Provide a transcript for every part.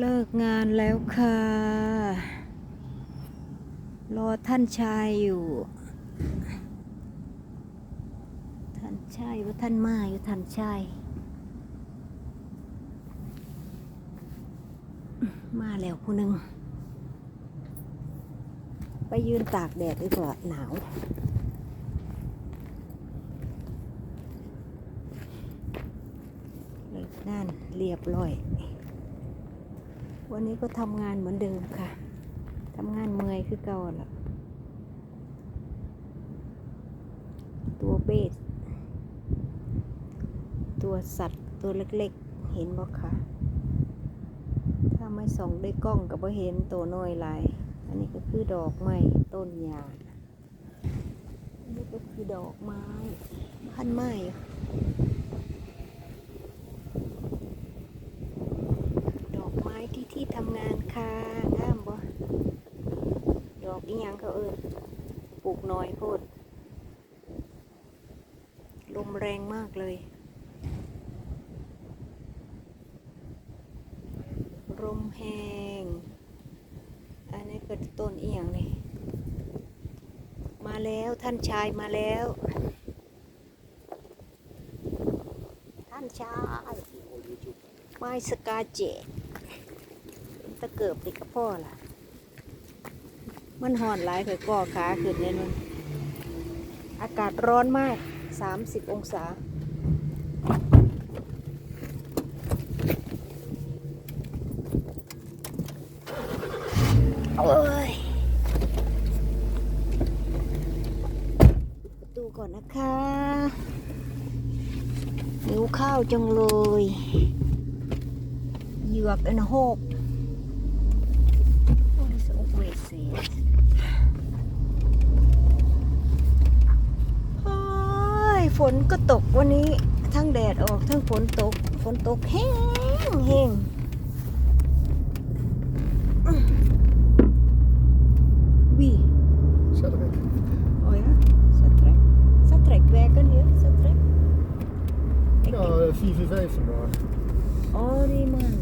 เลิกงานแล้วค่ะ รอท่านชายอยู่ ท่านชายว่าท่านมาอยู่ท่านชายมาแล้วผู้หนึ่งไปยืนตากแดดดีกว่าหนาวเลิกงานเรียบร้อย วันนี้ก็ทำงานเหมือนเดิมค่ะทำงานเมื่อยคือเก่าละตัวเบสตัวสัตว์ตัวเล็กๆ เห็นบ่คะถ้าไม่ส่องด้วยกล้องก็บ่เห็นตัวน้อยลาย อันนี้ก็คือดอกไม้ต้นหญ้าอันนี้ก็คือดอกไม้พันไม้อะดอกไม้ที่ที่ทำงานค่ะงามบ่ดอกอีหยังเขาเอิ้นปลูกน้อยโพดลมแรงมากเลย ลมแห้ง อันนี้ก็ต้นอีหยังนี่ มาแล้ว ท่านชายมาแล้ว ท่านชายไม้สกาเจตะเกิบติกับพ่อล่ะ มันห่อนหลายเคยก่อขาขึ้นเลยมันอากาศร้อนมาก 30 องศา โอ้ยดูก่อนนะคะหิวข้าว จังเลยเหยือกอันโฮก What is always said โอ้ยฝนก็ตกวันนี้ทั้งแดดออกทั้งฝนตก ฝนตกแห้งแห้ง 445 vandaag. Oh, die man.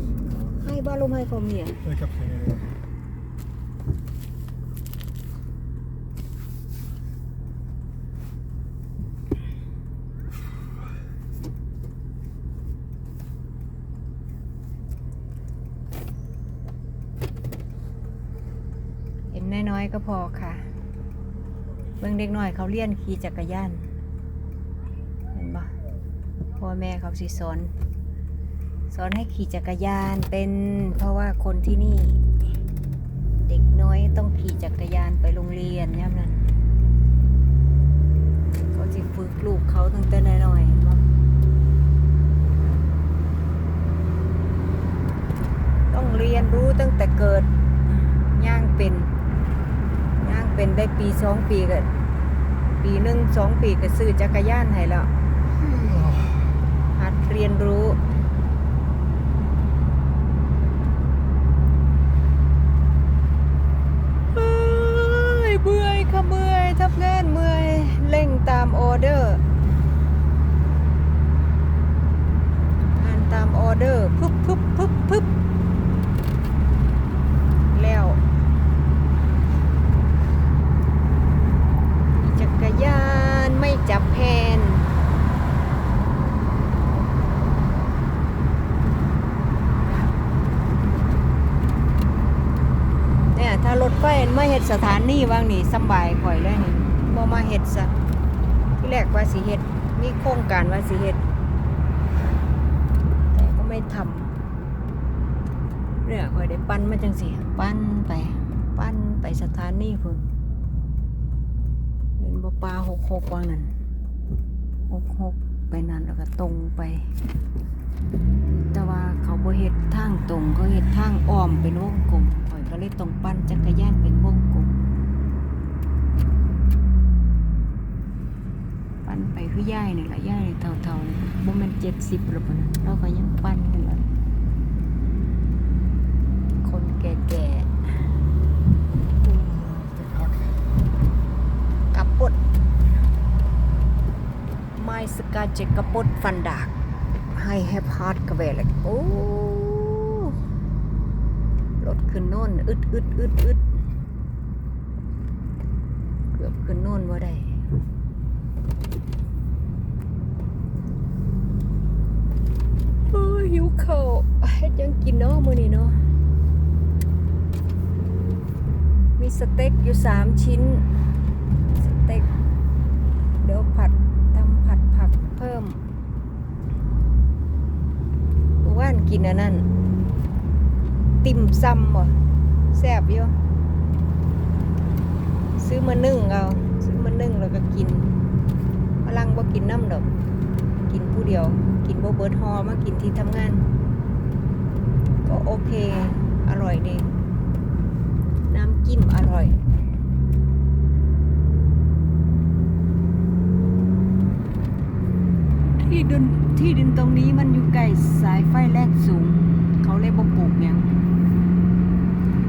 Hij waarom hij van hier? Ik heb geen idee. เห็นน้อยๆก็พอค่ะ เบิ่งเด็กน้อยเขาเลี้ยนขี่จักรยาน พ่อแม่เขาสิสอนสอนให้ขี่จักรยานเป็นเพราะว่าคนที่นี่ เด็กน้อยต้องขี่จักรยานไปโรงเรียนย่ำนั้นเขาจะฝึกลูกเขาตั้งแต่น้อยๆต้องเรียนรู้ตั้งแต่เกิดย่างเป็นย่างเป็นได้ปีสองปีก็ปีหนึ่งสองปีก็ซื้อจักรยานให้แล้ว เรียนรู้เอ้ยเมื่อยค่ะเมื่อยทับงานเมื่อยเร่งตามออเดอร์อ่านตามออเดอร์พึบพึบพึบพึบแล้ว จักรยานไม่จับแพนเนี่ยถ้ารถไฟมาเฮ็ดสถา นีว่างนี่สำบายข่อยเลยนี่บ่มาเฮ็ดซะที่แรกว่าสิเฮ็ดมีโครงการว่าสิเฮ็ดแต่ก็ไม่ทำเนี่ยข่อยได้ปั้นมาจังสิปั้นไป ปั้นไปสถานีพุ่นเห็นบ่ปลาหกหกว่านั่นหกหกไปนั่นแล้วก็ตรงไป แต่ว่าเขาบ่เฮ็ดทางตรงเขาเฮ็ดทางอ้อมเป็นวงกลมข่อยก็เลยต้องปั่นจักรยานเป็นวงกลมปั่น ไปคือย่ายนี่แหละย่ายนี่เท่าๆนี่บ่แม่นเจ็ดสิบหรอกนะเราก็ยังปั่นกันแลยคนแก่ๆกับปดไม้สกาเจกระปดฟันดากให้แฮปฮาร์ดกระเวลโอ้รถขึ้นโน่นอึดอึดอึดอึดเกือบขึ้นโน่นว่าได้โอ้ยหิวข้าวเฮ็ดยังกินเนาะมื้อนี้เนาะมีสเต็กอยู่สามชิ้น สเต็ก เดี๋ยวผัดทำผัดผักเพิ่มว่านกินอันนั้น ติ่มซำบ่แซ่บอยู่ซื้อมานึ่งเอาซื้อมานึ่งแล้วก็กินพลังบ่กินน้ำดอก กินผู้เดียว กินบ่เบิดฮอมากินที่ทำงาน ก็โอเค อร่อยดี น้ำจิ้มอร่อย ที่ดินที่ดินตรงนี้มันอยู่ใกล้สายไฟแรงสูง เขาเลยบปลูกหยัง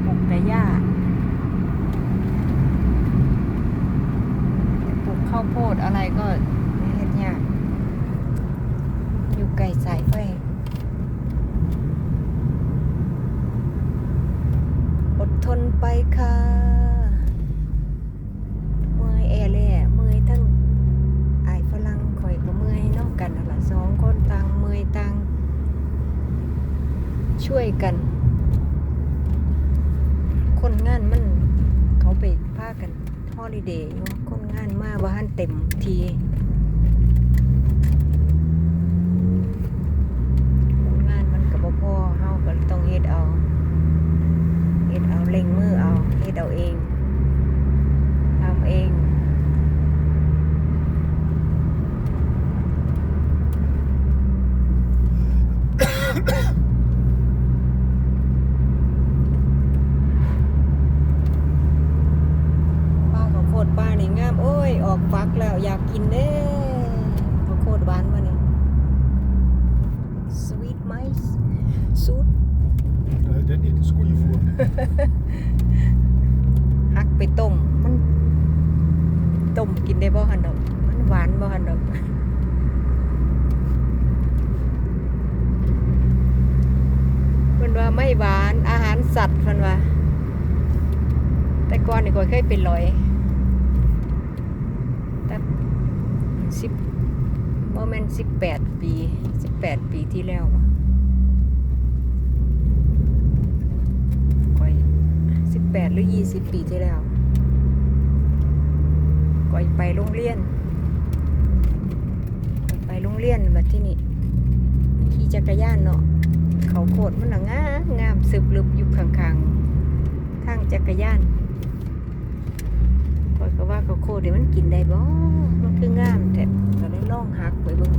ปลูกแต่หญ้าปลูกข้าวโพดอะไรก็เฮ็ดยากอยู่ใกล้สายไฟ อด ทนไปค่ะเมื่อยแอแล่เมื่อยทั้งอายฝรั่งข่อยก็เมื่อยน้องกันนั่นละสองคนต่างเมื่อยต่างช่วยกัน คนงานมันเขาไปพากันฮอลิเดย์คนงานมาว่าหันเต็มทีคนงานมันก็บ่พอเฮาก็ต้องเฮ็ดเอาเฮ็ดเอาเล็งมือเอาเฮ็ดเอาเองทำเอง ป้าข้าวโพดป้านี่งาม โอ้ย ออกฟักแล้วอยากกินเด้ข้าวโพดหวานมานี่สวีทไหมสูตร Nee, dit niet. Dat is koeienvoer. หักไปต้ม มันต้มกิน ได้บ่หันดอก มันหวานบ่หันดอกเพิ่นว่าไม่หวานอาหารสัตว์เพิ่นว่า แต่ก่อนนี่ก็เคยเป็นร้อยแต่สิบโมเมนสิบแปดปีสิบแปดปีที่แล้วก่อยสิบแปดหรือยี่สิบปีที่แล้ว อยไปโรงเรียนไปโรงเรียนมาที่นี่ขี่จักรยานเนาะเขาโคตรมันน่ะงามงามสืบลึบอยู่ข้างๆทางจักรยานข้อยก็ว่าเขาโคดนี่มันกินได้บ่มันคืองามแต่ก็เลยลองหักไปบิ่ง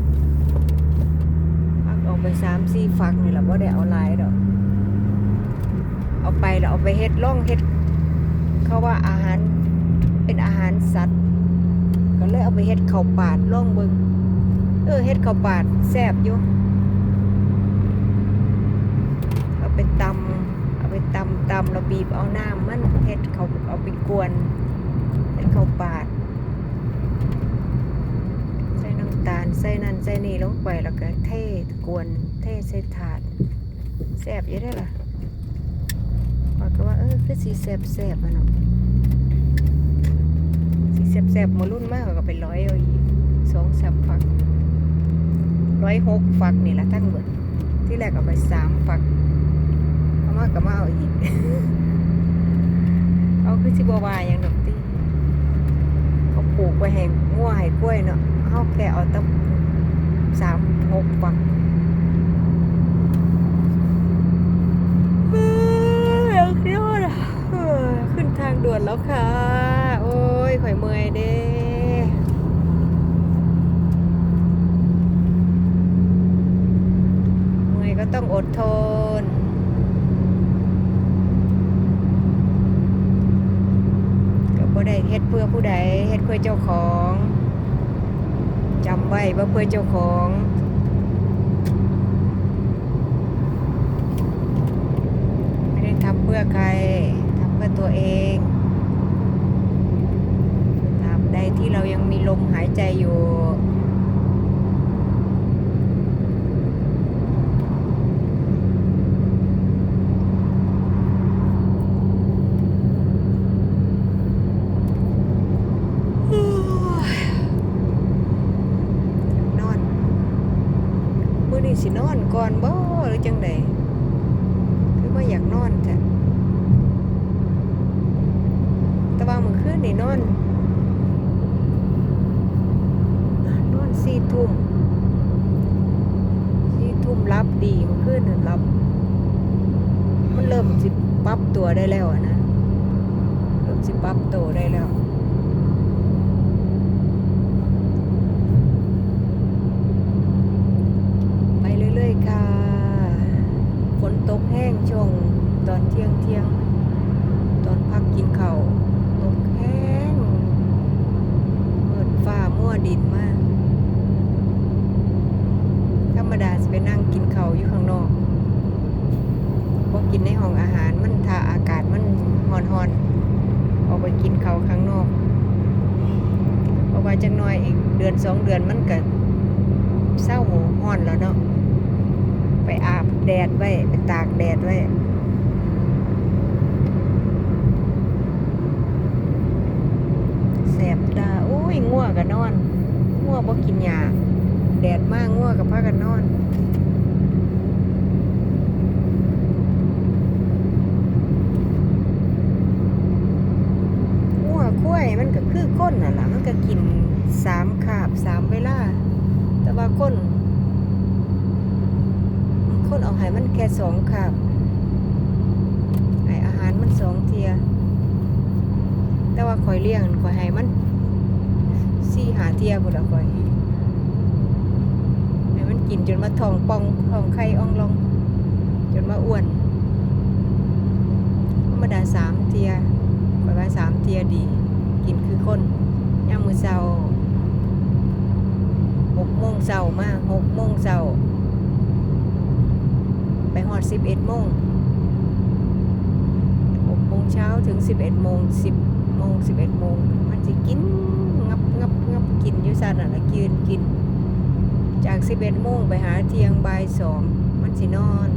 หักออกไปสามสี่ฝักนี่แหละบ่าได้เอาลายดอกเอาไปแล้วเอาไปเฮ็ดล่องเฮ็ดเขาว่าอาหารเป็นอาหารสัตว์ เลยเอาไปเฮ็ดข้าวปาดล่องเบิ่งเออเฮ็ดข้าวปาดแซ่บอยู่เอาไปตำเอาไปตำตำแล้วบีบเอาน้ำมันเฮ็ดเขาเอาไปกวนเป็นข้าวปาด ใส่น้ำตาลใส่นั่นใส่นี่ลงไปแล้วก็เทกวนเทใส่ถาดแซ่บอยังได้ล่ะข้อยก็ว่าเออคือสีแซ่บแซ่บอะเนาะ แซ่บแซบๆมารุ่นมากก็ไปร้อยเอาอีกสองสามฝักร้อยหกฝักนี่แหละทั้งหมดที่แรกเอาไปสามฝักเอามาก็มาเอาอีก เอาคือสิบวาอย่างดอกติเขาปลูกไว้ให้งัวให้กล้วยเนาะเฮาแค่เอาตั้งสามหกปักเฮ้ยเอาขึ้นมาเฮ้ยขึ้นทางด่วนแล้วค่ะ ยข่อยเมื่อยเด้เมื่อยก็ต้องอดทน ก็บ่ได้เฮ็ดเพื่อผู้ใดเฮ็ดเพื่อเจ้าของจำไว้ว่าเพื่อเจ้าของไม่ได้ทำเพื่อใครทำเพื่อตัวเอง ที่เรายังมีลมหายใจอยู่นอน มื้อนี้สินอนก่อนบ่ ดีมันขึ้นนรับ มันเริ่มสิปรับตัวได้แล้วอะนะ เริ่มสิปรับตัวได้แล้ว ไปเรื่อยๆค่ะ ฝนตกแห้งช่วงตอนเที่ยงเที่ยงๆตอนพักกินข้าวตกแห้งเปิดฟ้ามั่วดินมาก ธรรมดาจะไปนั่งกินข้าวอยู่ข้างนอกพอกินในห้องอาหารมันถ้าอากาศมันร้อนๆออกไปกินข้าวข้างนอกเพราะ ว่าจังน้อยอีกเดือนสองเดือนมันก็เศร้าหัวร้อนแล้วเนาะไปอาบแดดไว้ ไปตากแดดไว้แสบตาโอ้ยง่วงกันนอนง่วงบ่กินยาแดดมากง่วงกับพากันนอนง่วงคุ้ยมันก็คือก้นน่ะล่ะมันก็กิน สามคาบสามเวลา แต่ว่าก้นคนเอาให้มันแค่สองคาบให้อาหารมันสองเทีย แต่ว่าคอยเลี้ยงคอยให้มันสี่หาเทียบุละคอยให้มันกินจนมาทองปองทองไข่อ่องลอง จนมาอ้วนธรรมดาสามเทียคอยว่าสามเทียดี กินคือคนย่ามมือเศร้า กโมงเศร้ามาหกโมงเศร้าไปหอดสิบเอ็ดโมงหกโมงเช้าถึงสิบเอ็ดโมงสิบโมงสิบเอ็ดโมงมันสิกินงับงับงับกินอยู่ซะนั่ะกินกิน จากสิบเอ็ดโมงไปหาเที่ยงบ่ายสองมันสินอน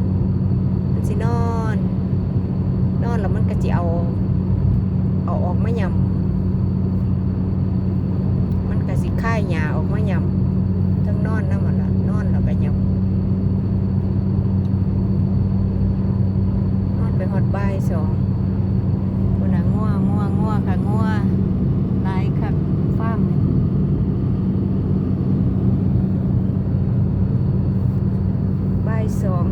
มันสินอน นอนแล้วมันก็จะเอา เอาออกมายำมันก็สิค่ายหยาออกมายำ นอนนั่นมันละนอนแล้วก็ยำนอนไปหอดบ่ายสองคนน่ะง่วงง่วงง่วงค่ะง่วงหลายค่ะฟ้ามบ่ายสอง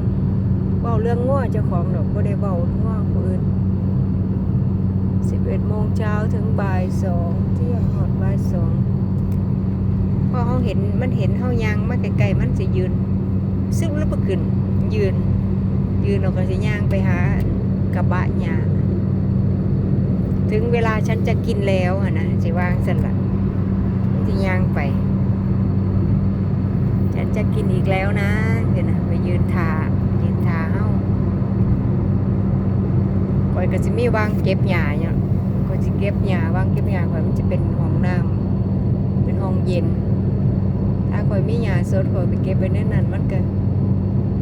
เว้าเรื่องง่วงเจ้าของดอกบ่ได้เว้าง่วงผู้อื่นสิบเอ็ดโมงเช้าถึงบ่ายสองเที่ยงหอดบ่ายสอง พอเขาเห็นมันเห็นเฮายางมาไกลๆมันจะยืน ซึ่งแล้วก็ขึ้นยืน ยืนออกก็สิยางไปหากระบะหญ้าถึงเวลาฉันจะกินแล้วอะนะสิวางสลัดสิย่างไป ฉันจะกินอีกแล้วนะเดี๋ยวนะไปยืนทายืนทาเฮ้าก่อยก็สิมีวางเก็บหญ้าเนี่ยก็สิเก็บหญ้าวางเก็บหญ้าก่อยมันจะเป็นห้องน้ำเป็นห้องเย็น ข่อยมีหญ้าสดก่อยไปเก็บไว้ในนั้นมันก็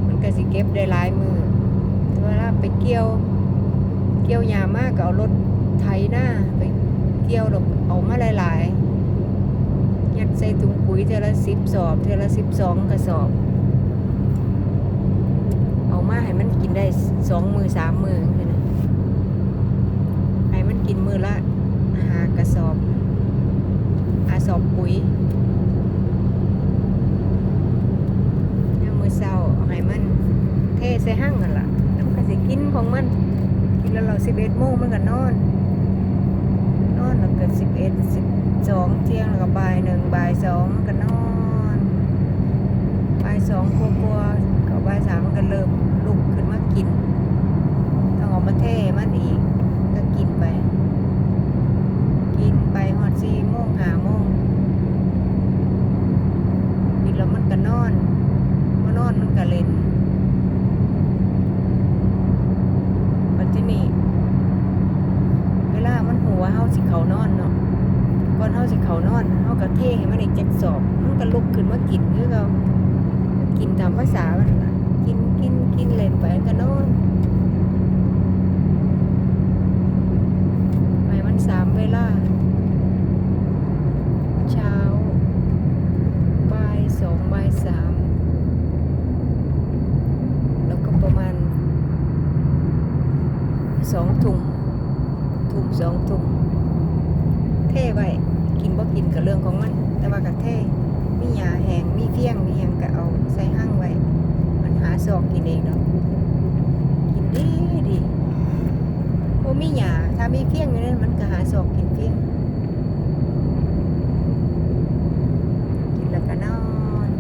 มันก็สิเก็บได้หลายมือเวลาไปเกี่ยว เกี่ยวหญ้ามากก็เอารถไถหน้าไปเกี่ยวดอกเอามาหลายๆยัดใส่ถุงปุ๋ยเทละสิบสอบเทละสิบสองกระสอบ เอามาให้มันกินได้สองมือสามมือแค่นั้นให้มันกินมือละหากระสอบอาสอบปุ๋ย ยามมือเศร้าเอาให้มัน เทใส่ห้างกันล่ะแล้วมันก็สิกินของมัน กินแล้วเราสิบเอ็ดโมงมันก็นอน นอนแล้วเกิดสิบเอ็ดสิบสองเที่ยงแล้วก็บ่ายหนึ่งบ่ายสองมันก็นอนบ่ายสองกลัวๆก็บ่ายสามมันก็เริ่มลุกขึ้นมากินต้องเออกมาเทมันอีกก็กินไป กินไปหอดสี่โมงห้าโมงกินแล้วมันก็นอน มานอนมันก็เล่นปัจจุนี่เวลามันหัวเฮาสิเขานอนเนาะก่อนเฮาสิเขานอนเฮาก็เทให้มันได้เจ็ดสอบ มันก็ลุกขึ้นมากินคือเรากินตามภาษามันน่ะกินกินกินเล่นไปก็นอนไปมันสามเวลา เช้าบ่ายสองบ่ายสาม ส องถุงถุงสองถุงเท่ไว้กินบ่กินกับเรื่องของมัน แต่ว่ากับเท่มียาแหงมีเฟี้ยงมีหยังก็เอาใส่ห้างไว้ มันหาซอกกินเองเนาะกินดีดีโอ้มียาถ้ามีเฟี้ยงอยู่นั่นมันก็หาซอกกินเฟี้ยง กินแล้วก็นอน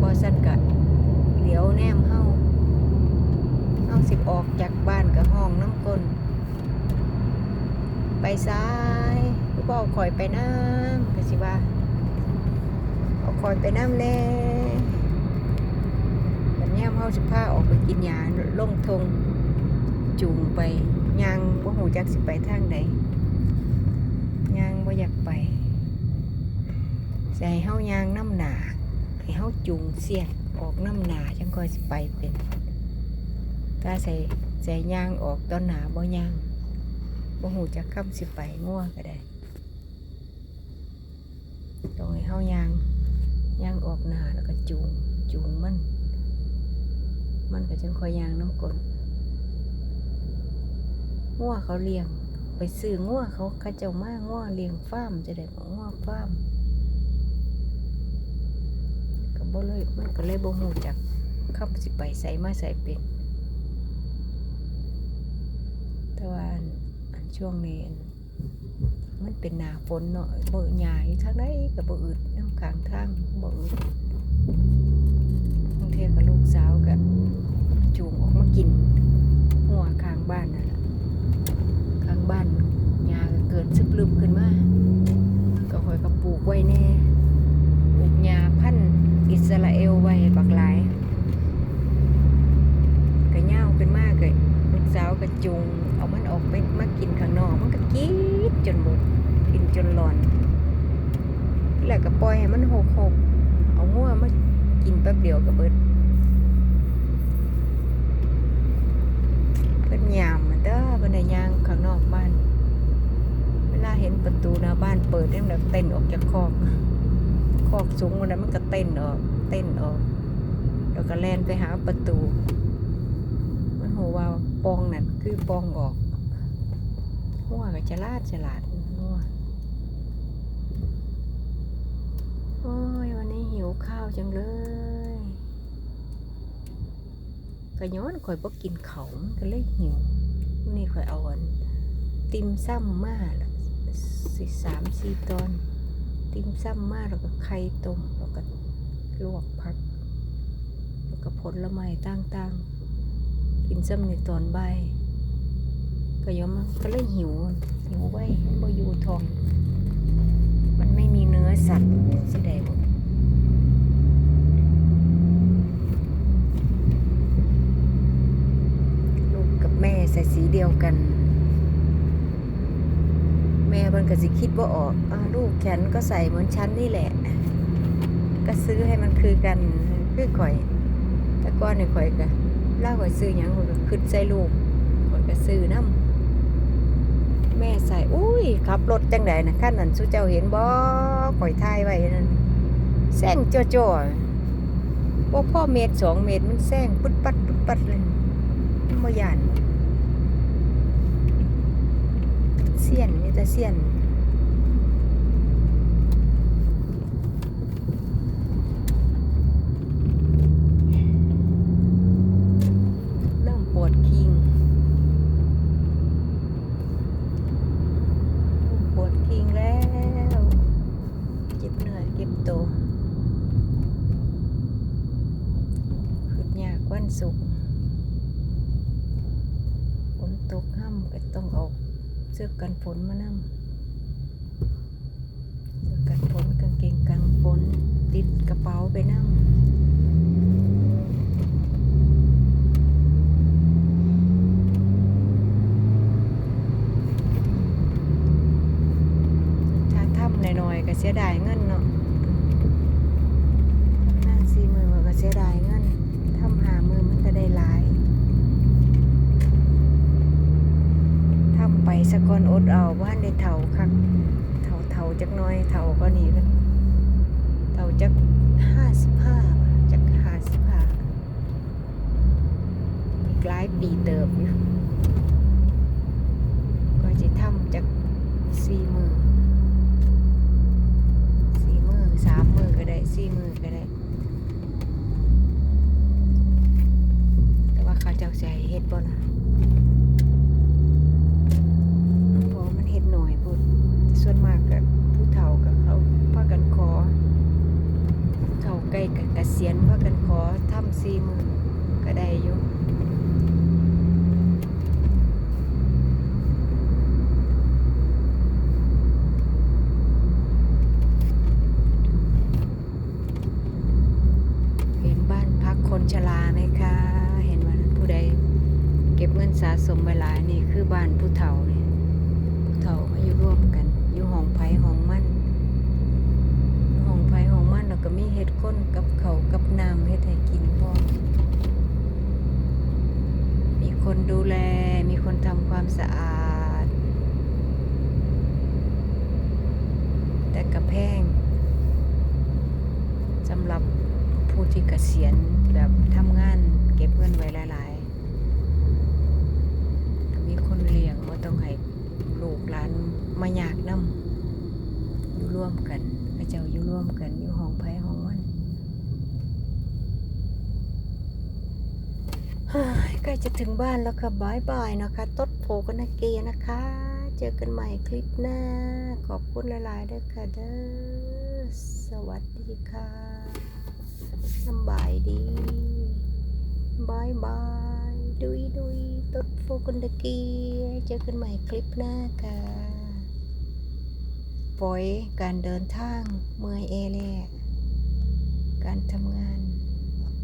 บอสันกะเหลียวแนมเฮาเฮาสิออกจากบ้านกับห้องน้ำกลนไป ซ้ายพี่บอกคอยไปน้ำก็สิว่าเอาคอยไปน้ำแน่บัดยามเฮาสิพาออกไปกินยาล่งทงจูงไปยางบ่หูจักสิไปทางใดยางบ่อยากไปใส่เฮายางน้ำหนาให้เฮาจูงเสียดออกน้ำหนาจังค่อยสิไปเป็นถ้าใส่ใส่ยางออกตอนหนาบ่ยาง บ่หูจักคำสิไปง่วก็ได้ต้องให้เฮายางยางออกหนาแล้วก็จูงจูงมัน มันก็จังคอยยางน้ำกลนง่วเขาเลี้ยง ไปซื้อง่วเขาเขาเจ้ามาง่วเลี้ยงฟ้ามจะได้บอกง่วฟ้ามก็บ่เลยมันก็เลยบ่ฮู้จักคำสิไปใส่มาใส่เป็นแต่ว่าอันอัน ช่วงนี้มันเป็นหนาฝนเนาะบ่หญ้าอยู่ทางใดก็บ่อึดน้ำข้างทางบ่อึดบางเทีก็ลูกสาวก็จูงออกมากินหัวข้างบ้านนั่นล่ะข้างบ้านหญ้าเกิดซึบลึมขึ้นมาก็ค่อยก็ปลูกไว้แน่ปลูกหญ้าพันอิสราเอลไว้บักหลายก็ย่าขึ้นมากเลยลูกสาวก็จูง เอามันออกไปมากินข้างนอกมันก็กินจนหมดกินจนหลอน แล้วก็ปล่อยให้มันหกหกๆเอางัวมากินแป๊บเดียวก็เบิดเพิ่นยามมันเด้อเพิ่นได้ย่างข้างนอกบ้าน เวลาเห็นประตูหน้าบ้านเปิดเนี่ยมันเต้นออกจากคอกคอกสูงวันนั้นมันก็เต้นออก เต้นออกแล้วก็แล่นไปหาประตู หัวว่าปองนั่นคือปองออกหัวก็ฉลาดฉลาดหัวโอ้ยวันนี้หิวข้าวจังเลยก็ย้อนข่อยบ่กินเขาวมันก็เลยหิววันนี้ข่อยเอาอันติมซ้ำมาละสิสามสี่ตอน ติมซ้ำมาแล้วก็ไข่ต้มแล้วก็ลวกผัก แล้วก็ผลไม้ต่างๆ กินซ้ำในตอนบ่ายก็ยอมก็เลยหิวหิวไว้บ่อยู่ทอง มันไม่มีเนื้อสัตว์สิได้บ่ลูกกับแม่ใส่สีเดียวกัน แม่เพิ่นก็สิคิดว่าออกอลูกแขนก็ใส่เหมือนฉันนี่แหละ ก็ซื้อให้มันคือกันคือข่อย แต่ก่อนนี่ข่อยก็ เล่าข่อยซื้อหยังข่อยก็ขึ้นใส่ลูกข่อยก็ซื้อน้ำแม่ใส่อุ้ยขับรถจังไดนะขั้นนั้นสู้เจ้าเห็นบ่ข่อยถ่ายไว้นั่นแซงจ่อๆบ่พ่อเมตรสองเมตรมันแซงปุ๊ดปัดปุ๊ดปัดเลยมันบ่ย่านเสียนนี่แต่เสียน เริ่มปวดคิงเริ่มปวดคิงแล้ว เจ็บเหนื่อยเก็บตัวขึ้นยาก วันศุกร์ฝนตกห้ำก็ต้องเอาเสื้อกันฝนมานำเสื้อกันฝนกางเกงกันฝนติดกระเป๋าไปนำถ้าทำหน่อยๆก็เสียดายเงินเนาะงานสี่มือมันก็เสียดายเงินทำหามือมันก็ได้หลายทำไปสะกอนอดเอาบ้านได้เท่าคักเท่าเท่าจัก ก็นี่กันเต่าจักห้าสิบห้าจักห้าสิบห้าอีกหลายปีเติบอยู่ก็จะทำจักสี่มือสี่มือสามมือก็ได้สี่มือก็ได้ แต่ว่าเขาเจ้าใจเฮ็ดบ่นะเพราะมันเฮ็ดหน่อยพูดส่วนมากกับผู้เฒ่ากับเขาพากันขอผู้เฒ่าใกล้กับเกษียณพากันขอทำสี่มือก็ได้อยู่ เห็นบ้านพักคนชราไหมคะ เห็นว่าผู้ใดเก็บเงินสะสมไว้หลายนี่คือบ้านผู้เฒ่าเนี่ยผู้เฒ่ามาอยู่ร่วมกัน อยู่ห้องไผ่ห้องมันอยู่ห้องไผ่ห้องมันแล้วก็มีเฮ็ดก้นกับเขาวกับน้ำเฮ็ดให้กินพร้อมมีคนดูแล มีคนทำความสะอาด แต่กระแพงสำหรับ ผู้ที่เกษียณแบบทำงานเก็บเงินไว้หลายๆก็มีคนเลี้ยงว่าต้องให้ลูกหลาน มาอยากนํอยู่ร่วมกันพระเจ้าอยู่ร่วมกันอยู่ห้องไผ่ห้องมันใกล้จะถึงบ้านแล้วค่ะบายบายนะคะตดโผกันนะเกียนะคะ เจอกันใหม่คลิปหน้า ขอบคุณหลายๆด้วยค่ะเด้อสวัสดีค่ะสบายดีบายบายดุยดุยตดโฟกันตะเกียเจอกันใหม่คลิปหน้าค่ะ ปล่อยการเดินทางเมื่อยเอเล่การทำงาน